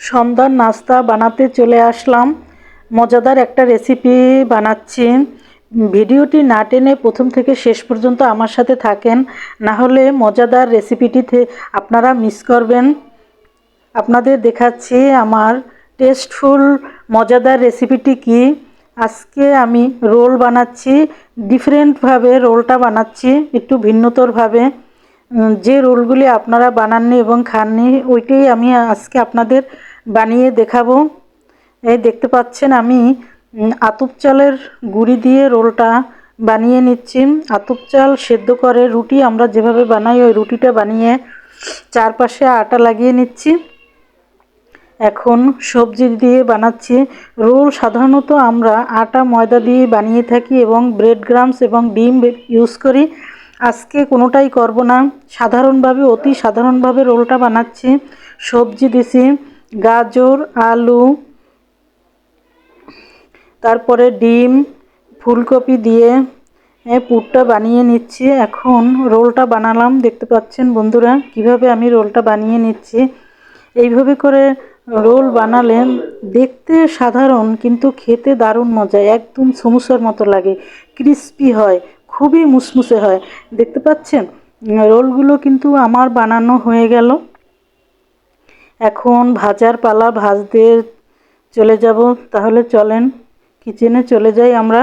সন্ধ্যার নাস্তা বানাতে চলে আসলাম। মজাদার একটা রেসিপি বানাচ্ছি। ভিডিওটি না টেনে প্রথম থেকে শেষ পর্যন্ত আমার সাথে থাকেন, না হলে মজাদার রেসিপিটিতে আপনারা মিস করবেন। আপনাদের দেখাচ্ছি আমার টেস্টফুল মজাদার রেসিপিটি কি। আজকে আমি রোল বানাচ্ছি ডিফারেন্টভাবে রোলটা বানাচ্ছি, একটু ভিন্নতরভাবে। যে রোলগুলি আপনারা বানাননি এবং খাননি, ওইটাই আমি আজকে আপনাদের বানিয়ে দেখাবো। এই দেখতে পাচ্ছেন আমি আতুপ চালের গুঁড়ি দিয়ে রোলটা বানিয়ে নিচ্ছি। আতুপ চাল সেদ্ধ করে রুটি আমরা যেভাবে বানাই, ওই রুটিটা বানিয়ে চারপাশে আটা লাগিয়ে নিচ্ছি। এখন সবজি দিয়ে বানাচ্ছি। রোল সাধারণত আমরা আটা, ময়দা দিয়ে বানিয়ে থাকি এবং ব্রেড গ্রামস এবং ডিম ইউজ করি। আজকে কোনোটাই করব না। সাধারণভাবে, অতি সাধারণভাবে রোলটা বানাচ্ছি। সবজি দিছি। গাজর, আলু, তারপরে ডিম, ফুলকপি দিয়ে পুরটা বানিয়ে নিচ্ছি। এখন রোলটা বানালাম, দেখতে পাচ্ছেন বন্ধুরা, কীভাবে আমি রোলটা বানিয়ে নিচ্ছি। এইভাবে করে রোল বানালে দেখতে সাধারণ, কিন্তু খেতে দারুণ মজা, একদম সমুসার মতো লাগে, ক্রিস্পি হয়, খুবই মুসমুসে হয়। দেখতে পাচ্ছেন? রোলগুলো কিন্তু আমার বানানো হয়ে গেল। এখন ভাজার পালা ভাজতে চলে যাব। তাহলে চলেন, কিচেনে চলে যাই আমরা।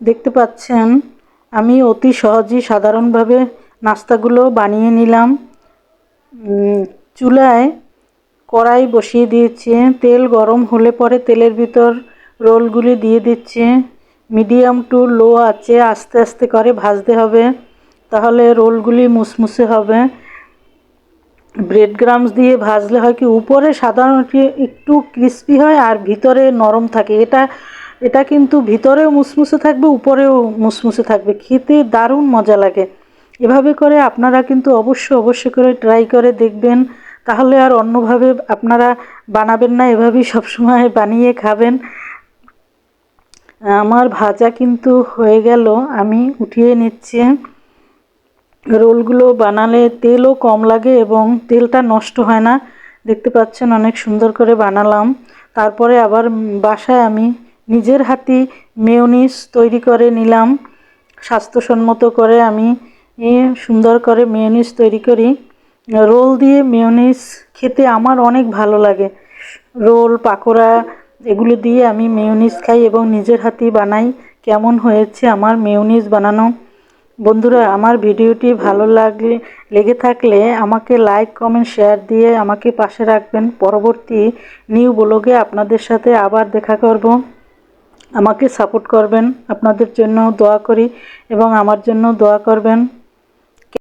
দেখতে পাচ্ছেন, আমি অতি সহজেই সাধারণভাবে নাস্তাগুলো বানিয়ে নিলাম। চুলায় কড়াই বসিয়ে দিয়েছি। তেল গরম হলে পরে তেলের ভিতর রোলগুলি দিয়ে দিচ্ছি। মিডিয়াম টু লো আছে আস্তে আস্তে করে ভাজতে হবে। তাহলে রোলগুলি মুসমুসে হবে। ব্রেড গ্রামস দিয়ে ভাজলে হয় কি, উপরে সাধারণত একটু ক্রিস্পি হয় আর ভিতরে নরম থাকে। এটা এটা কিন্তু ভিতরেও মুসমুসে থাকবে, উপরেও মুসমুসে থাকবে। খেতে দারুণ মজা লাগে। এভাবে করে আপনারা কিন্তু অবশ্য অবশ্যই করে ট্রাই করে দেখবেন। তাহলে আর অন্যভাবে আপনারা বানাবেন না, এভাবেই সবসময় বানিয়ে খাবেন। আমার ভাজা কিন্তু হয়ে গেল, আমি উঠিয়ে নিচ্ছি। রোলগুলো বানালে তেলও কম লাগে এবং তেলটা নষ্ট হয় না। দেখতে পাচ্ছেন অনেক সুন্দর করে বানালাম। তারপরে আবার বাসায় আমি নিজের হাতে মেয়োনিজ তৈরি করে নিলাম। স্বাস্থ্যসম্মত করে আমি সুন্দর করে মেয়োনিজ তৈরি করি। রোল দিয়ে মেয়োনিজ খেতে আমার অনেক ভালো লাগে। রোল, পাকোড়া এগুলো দিয়ে আমি মেয়োনিজ খাই এবং নিজের হাতেই বানাই। কেমন হয়েছে আমার মেয়োনিজ বানানো? বন্ধুরা, আমার ভিডিওটি ভালো লাগলে, লেগে থাকলে আমাকে লাইক কমেন্ট শেয়ার দিয়ে আমাকে পাশে রাখবেন। পরবর্তী নিউ ব্লগে আপনাদের সাথে আবার দেখা করব। আমাকে সাপোর্ট করবেন। আপনাদের জন্য দোয়া করি এবং আমার জন্য দোয়া করবেন।